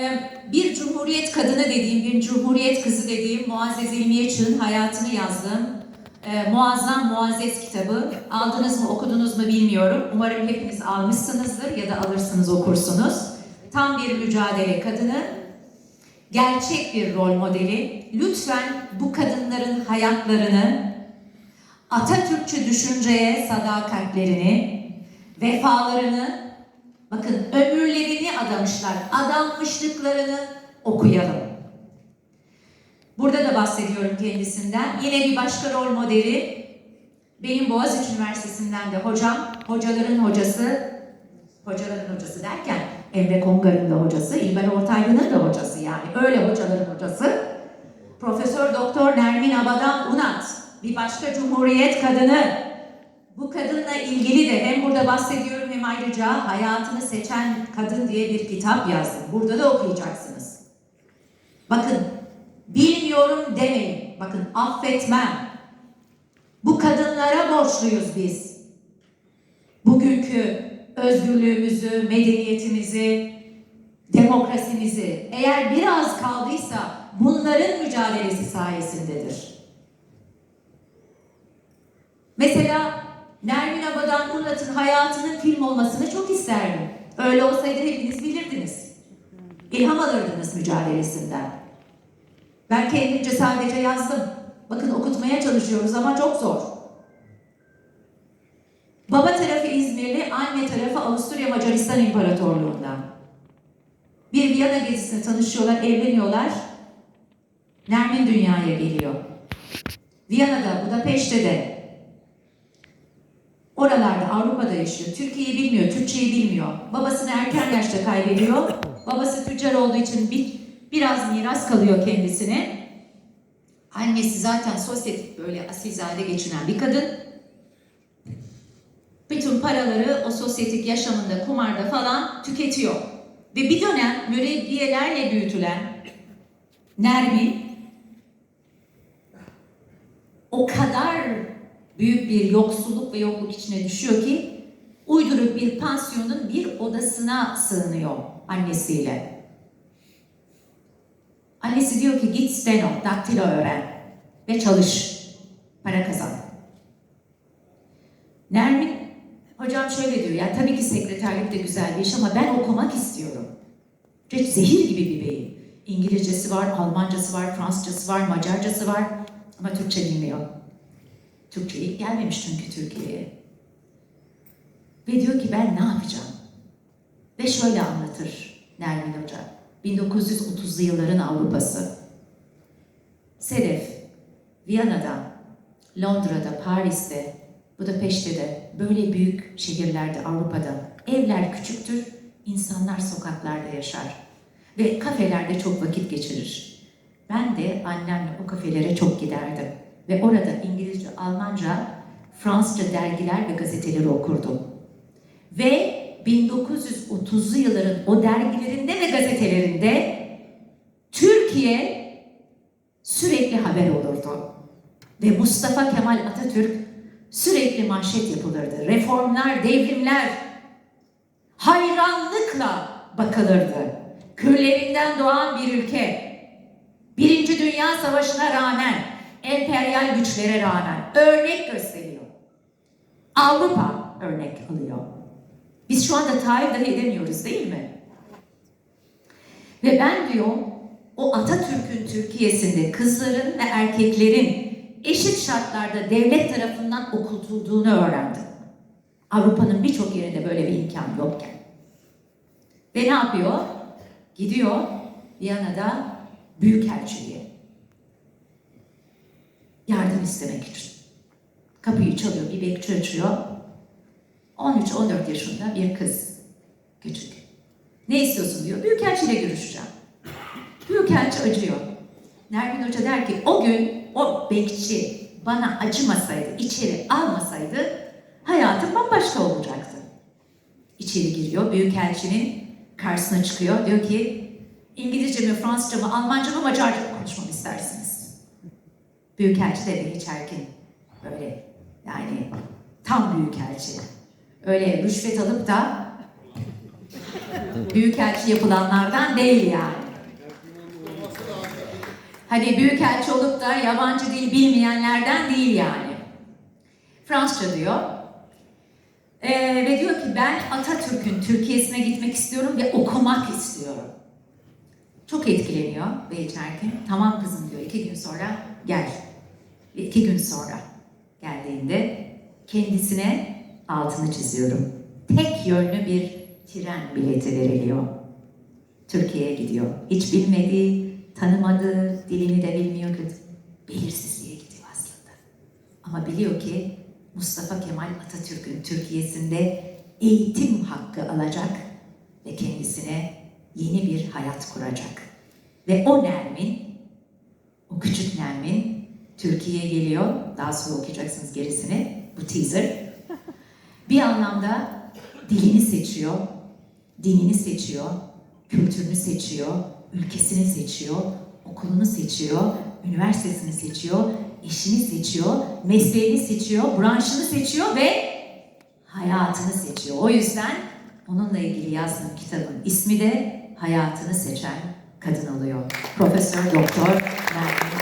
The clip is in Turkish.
Ee, Bir Cumhuriyet kadını dediğim, bir Cumhuriyet kızı dediğim Muazzez İlmiye Çığ'ın hayatını yazdığım e, muazzam Muazzez kitabı. Aldınız mı, okudunuz mu bilmiyorum. Umarım hepiniz almışsınızdır ya da alırsınız, okursunuz. Tam bir mücadele kadını, gerçek bir rol modeli. Lütfen bu kadınların hayatlarını, Atatürkçü düşünceye sadakatlerini, vefalarını, bakın ömürlerini adamışlar, adanmışlıklarını okuyalım. Burada da bahsediyorum kendisinden. Yine bir başka rol modeli, benim Boğaziçi Üniversitesi'nden de hocam, hocaların hocası, hocaların hocası derken Emre Kongar'ın da hocası, İlber Ortaylı'nın da hocası yani öyle hocaların hocası. Profesör Doktor Nermin Abadan Unat, bir başka cumhuriyet kadını. Bu kadınla ilgili de hem burada bahsediyorum hem ayrıca hayatını seçen kadın diye bir kitap yazdım. Burada da okuyacaksınız. Bakın, bilmiyorum demeyin. Bakın, affetmem. Bu kadınlara borçluyuz biz. Bugünkü özgürlüğümüzü, medeniyetimizi, demokrasimizi eğer biraz kaldıysa bunların mücadelesi sayesindedir. Mesela Nermin Abadan Unat'ın hayatının film olmasını çok isterdim. Öyle olsaydı hepiniz bilirdiniz. İlham alırdınız mücadelesinden. Ben kendimce sadece yazdım. Bakın okutmaya çalışıyoruz ama çok zor. Baba tarafı İzmirli, anne tarafı Avusturya Macaristan İmparatorluğundan. Bir Viyana gezisinde tanışıyorlar, evleniyorlar. Nermin dünyaya geliyor. Viyana'da, Budapeşte'de, oralarda Avrupa'da yaşıyor. Türkiye'yi bilmiyor, Türkçeyi bilmiyor. Babasını erken yaşta kaybediyor. Babası tüccar olduğu için bir, biraz miras kalıyor kendisine. Annesi zaten sosyetik böyle asilzade geçinen bir kadın. Bütün paraları o sosyetik yaşamında, kumarda falan tüketiyor. Ve bir dönem mürebbiyelerle büyütülen Nermin o kadar büyük bir yoksulluk ve yokluk içine düşüyor ki uydurup bir pansiyonun bir odasına sığınıyor annesiyle. Annesi diyor ki git steno, daktilo öğren ve çalış, para kazan. Nermin hocam şöyle diyor ya tabii ki sekreterlik de güzel bir iş ama ben okumak istiyorum. Zehir gibi bir beyin. İngilizcesi var, Almancası var, Fransızcası var, Macarcası var ama Türkçe bilmiyor. Türkçe ilk gelmemiş çünkü Türkiye'ye. Ve diyor ki ben ne yapacağım? Ve şöyle anlatır Nermin Hoca. 1930'lu yılların Avrupa'sı. Sedef, Viyana'da, Londra'da, Paris'te, Budapeşte'de, böyle büyük şehirlerde Avrupa'da evler küçüktür, insanlar sokaklarda yaşar ve kafelerde çok vakit geçirir. Ben de annemle o kafelere çok giderdim ve orada İngilizce, Almanca, Fransızca dergiler ve gazeteleri okurdum. Ve 1930'lu yılların o dergilerinde ve gazetelerinde Türkiye sürekli haber olurdu. Ve Mustafa Kemal Atatürk sürekli manşet yapılırdı. Reformlar, devrimler hayranlıkla bakılırdı. Küllerinden doğan bir ülke, Birinci Dünya Savaşı'na rağmen, emperyal güçlere rağmen örnek gösteriyor. Avrupa örnek alıyor. Biz şu anda tahayyül dahi edemiyoruz değil mi? Ve ben diyor o Atatürk'ün Türkiye'sinde kızların ve erkeklerin eşit şartlarda devlet tarafından okutulduğunu öğrendim. Avrupa'nın birçok yerinde böyle bir imkan yokken. Ve ne yapıyor? Gidiyor Viyana'da Büyükelçiliğe. Yardım istemek için. Kapıyı çalıyor, bir bekçi açıyor. 13-14 yaşında bir kız. Küçük. Ne istiyorsun diyor. Büyükelçiyle görüşeceğim. Büyükelçi acıyor. Nermin Hoca der ki o gün o bekçi bana acımasaydı, içeri almasaydı hayatım bambaşka olacaktı. İçeri giriyor. Büyükelçinin karşısına çıkıyor. Diyor ki İngilizce mi, Fransızca mı, Almanca mı, Macarca mı konuşmamı istersiniz? Büyükelçi de bir hiç erkin. Böyle yani tam büyükelçi. Öyle rüşvet alıp da Büyükelçi yapılanlardan değil yani. Hani büyükelçi olup da yabancı dil bilmeyenlerden değil yani. Fransızca diyor. Ee, ve diyor ki ben Atatürk'ün Türkiye'sine gitmek istiyorum ve okumak istiyorum. Çok etkileniyor Beyçerkin. Tamam kızım diyor iki gün sonra gel. Ve iki gün sonra geldiğinde kendisine altını çiziyorum. Tek yönlü bir tren bileti veriliyor. Türkiye'ye gidiyor. Hiç bilmediği, tanımadığı, dilini de bilmiyor. Belirsizliğe gidiyor aslında. Ama biliyor ki Mustafa Kemal Atatürk'ün Türkiye'sinde eğitim hakkı alacak ve kendisine yeni bir hayat kuracak. Ve o Nermin, o küçük Nermin Türkiye'ye geliyor. Daha sonra okuyacaksınız gerisini. Bu teaser. Bir anlamda dilini seçiyor, dinini seçiyor, kültürünü seçiyor, ülkesini seçiyor, okulunu seçiyor, üniversitesini seçiyor, eşini seçiyor, mesleğini seçiyor, branşını seçiyor ve hayatını seçiyor. O yüzden onunla ilgili yazdığım kitabın ismi de Hayatını Seçen Kadın oluyor. Profesör Doktor Nermin